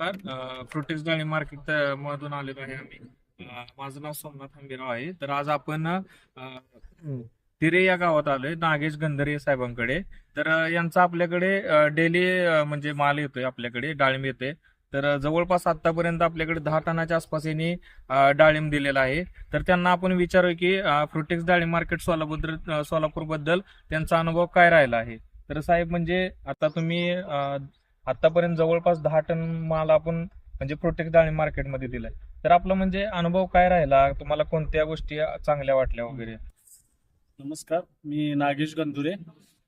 नमस्कार. फ्रुटिक्स डाळी मार्केट मधून आलेलो आहे आम्ही. माझं नाव सोमनाथ हंबीराव आहे. तर आज आपण तिरे या गावात आलोय नागेश गंधरे साहेबांकडे. तर यांचा आपल्याकडे डेली म्हणजे माल येतोय आपल्याकडे डाळिंब येते तर जवळपास आतापर्यंत आपल्याकडे दहा टनाच्या आसपास यांनी डाळिंब दिलेला आहे. तर त्यांना आपण विचारू की फ्रुटिक्स डाळी मार्केट सोलापूर सोलापूरबद्दल त्यांचा अनुभव काय राहिला आहे? तर साहेब म्हणजे आता तुम्ही आतापर्यंत जवळपास दहा टन माल आपण म्हणजे प्रोटेक्ट डाळी मार्केटमध्ये दिलाय. तर आपला म्हणजे अनुभव काय राहिला? तुम्हाला कोणत्या गोष्टी चांगल्या वाटल्या वगैरे? नमस्कार मी नागेश गंधुरे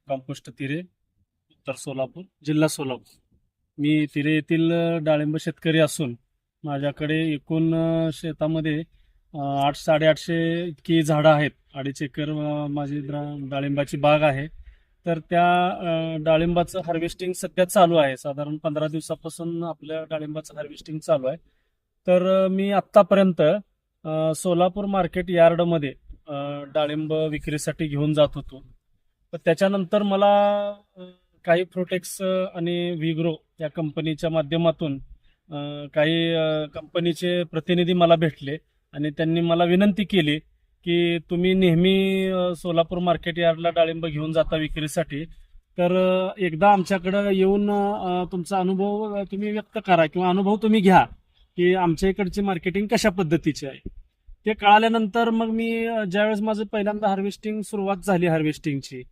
कंपोस्ट तिरे उत्तर सोलापूर जिल्हा सोलापूर. मी तिरे येथील डाळिंब शेतकरी असून माझ्याकडे एकूण शेतामध्ये आठ साडेआठशे इतकी झाडं आहेत. अडीच एकर माझी डाळिंबाची बाग आहे. तर त्या डाळिंबाचं हार्वेस्टिंग सध्या चालू आहे. साधारण पंधरा दिवसापासून आपल्या डाळिंबाचं हार्वेस्टिंग चालू आहे. तर मी आत्तापर्यंत सोलापूर मार्केट यार्डमध्ये डाळिंब विक्रीसाठी घेऊन जात होतो. तर त्याच्यानंतर मला काही प्रोटेक्स आणि विग्रो या कंपनीच्या माध्यमातून काही कंपनीचे प्रतिनिधी मला भेटले आणि त्यांनी मला विनंती केली की तुम्ही नेहमी सोलापूर मार्केट यार्डला डाळिंब घेऊन जाता विक्रीसाठी. तर एकदा आमच्याकडं येऊन तुमचा अनुभव तुम्ही व्यक्त करा किंवा अनुभव तुम्ही घ्या की आमच्या इकडची मार्केटिंग कशा पद्धतीची आहे. ते कळाल्यानंतर मग मी ज्यावेळेस माझं पहिल्यांदा हार्वेस्टिंग सुरुवात झाली हार्वेस्टिंगची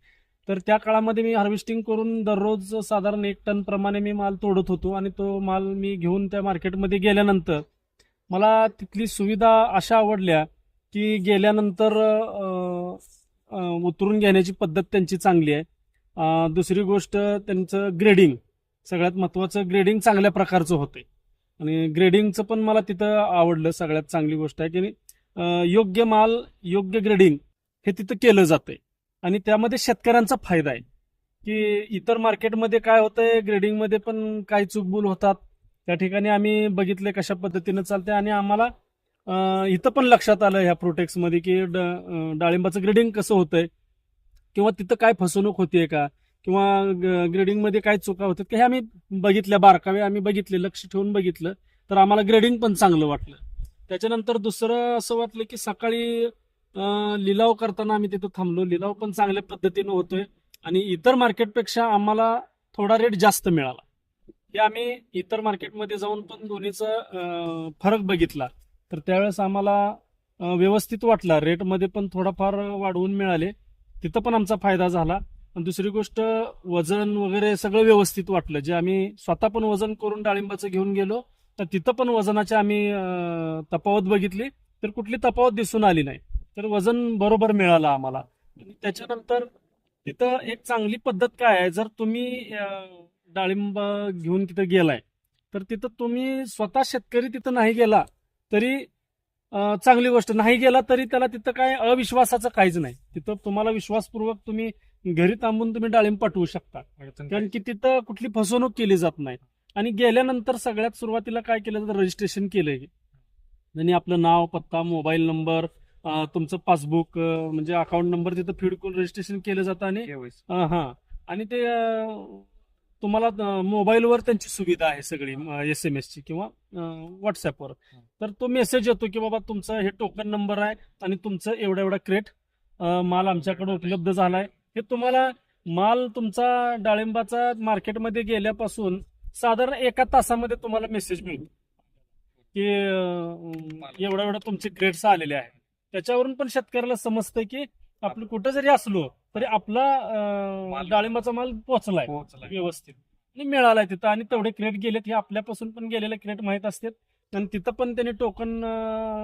तर त्या काळामध्ये मी हार्वेस्टिंग करून दररोज साधारण एक टन प्रमाणे मी माल तोडत होतो आणि तो माल मी घेऊन त्या मार्केटमध्ये गेल्यानंतर मला तिथली सुविधा अशा आवडल्या की गेल्यानंतर उतरून घेण्याची पद्धत त्यांची चांगली आहे. दुसरी गोष्ट त्यांचं ग्रेडिंग सगळ्यात महत्त्वाचं ग्रेडिंग चांगल्या प्रकारचं होतं आणि ग्रेडिंगचं पण मला तिथं आवडलं सगळ्यात चांगली गोष्ट आहे की योग्य माल योग्य ग्रेडिंग हे तिथं केलं जातंय. आणि त्यामध्ये शेतकऱ्यांचा फायदा आहे. की इतर मार्केटमध्ये काय होतंय ग्रेडिंगमध्ये पण काही चूकबूल होतात. त्या ठिकाणी आम्ही बघितले कशा पद्धतीनं चालते आणि आम्हाला इथं पण लक्षात आलं ह्या प्रोटेक्समध्ये की ड- डाळिंबाचं ग्रेडिंग कसं होतंय? किंवा तिथं काय फसवणूक होतीये का? किंवा ग्रेडिंगमध्ये काय चुका होतात? का हे आम्ही बघितल्या बारकावे आम्ही बघितले लक्ष ठेवून बघितलं तर आम्हाला ग्रेडिंग पण चांगलं वाटलं. त्याच्यानंतर दुसरं असं वाटलं की सकाळी लिलाव करताना आम्ही तिथं थांबलो. लिलाव पण चांगल्या पद्धतीनं होतोय. आणि इतर मार्केटपेक्षा आम्हाला थोडा रेट जास्त मिळाला. हे आम्ही इतर मार्केटमध्ये जाऊन पण दोन्हीचा फरक बघितला. तर त्यावेळेस आम्हाला व्यवस्थित वाटला. रेटमध्ये पण थोडाफार वाढवून मिळाले. तिथं पण आमचा फायदा झाला. आणि दुसरी गोष्ट वजन वगैरे सगळं व्यवस्थित वाटलं. जे आम्ही स्वतः पण वजन करून डाळिंबाचं घेऊन गेलो तर तिथं पण वजनाची आम्ही तफावत बघितली. तर कुठली तफावत दिसून आली नाही. तर वजन बरोबर मिळालं आम्हाला. आणि त्याच्यानंतर तिथं एक चांगली पद्धत काय आहे? जर तुम्ही डाळिंब घेऊन तिथं गेलाय तर तिथं तुम्ही स्वतः शेतकरी तिथं नाही गेला तरी चांगली गोष्ट नाही गेला तरी त्याला तिथं काय अविश्वासाचं काहीच नाही. तिथं तुम्हाला विश्वासपूर्वक तुम्ही घरी थांबून तुम्ही डाळिंब पाठवू शकता. कारण की तिथं कुठली फसवणूक केली जात नाही. आणि गेल्यानंतर सगळ्यात सुरुवातीला काय केलं जातं? रजिस्ट्रेशन केलंय. आणि आपलं नाव पत्ता मोबाईल नंबर तुमचं पासबुक म्हणजे अकाउंट नंबर तिथं फीड करून रजिस्ट्रेशन केलं जातं आणि हा. आणि ते तुम्हाला मोबाईलवर त्यांची सुविधा आहे सगळी एस एम एस ची किंवा अं, व्हॉट्सअपवर तर तो मेसेज येतो की बाबा तुमचं हे टोकन नंबर आहे आणि तुमचं एवढा एवढा क्रेट माल आमच्याकडे उपलब्ध झालाय. हे तुम्हाला माल तुमचा डाळिंबाचा मार्केटमध्ये गेल्यापासून साधारण एका तासामध्ये तुम्हाला मेसेज मिळतो. की एवढा एवढा तुमचे ग्रेड्स आलेले आहेत त्याच्यावरून पण शेतकऱ्याला समजतंय की आपलं कुठं जरी असलो तरी आपला माल- डाळिंबाचा माल पोहोचलाय. पोहोचलाय. व्यवस्थित. आणि मिळालाय तिथं. आणि तेवढे क्रेट गेलेत. हे आपल्यापासून पण गेलेले क्रेट माहीत असतात. आणि तिथं पण त्यांनी टोकन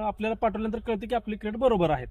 आपल्याला पाठवल्यानंतर कळतं की आपले क्रेट बरोबर आहेत.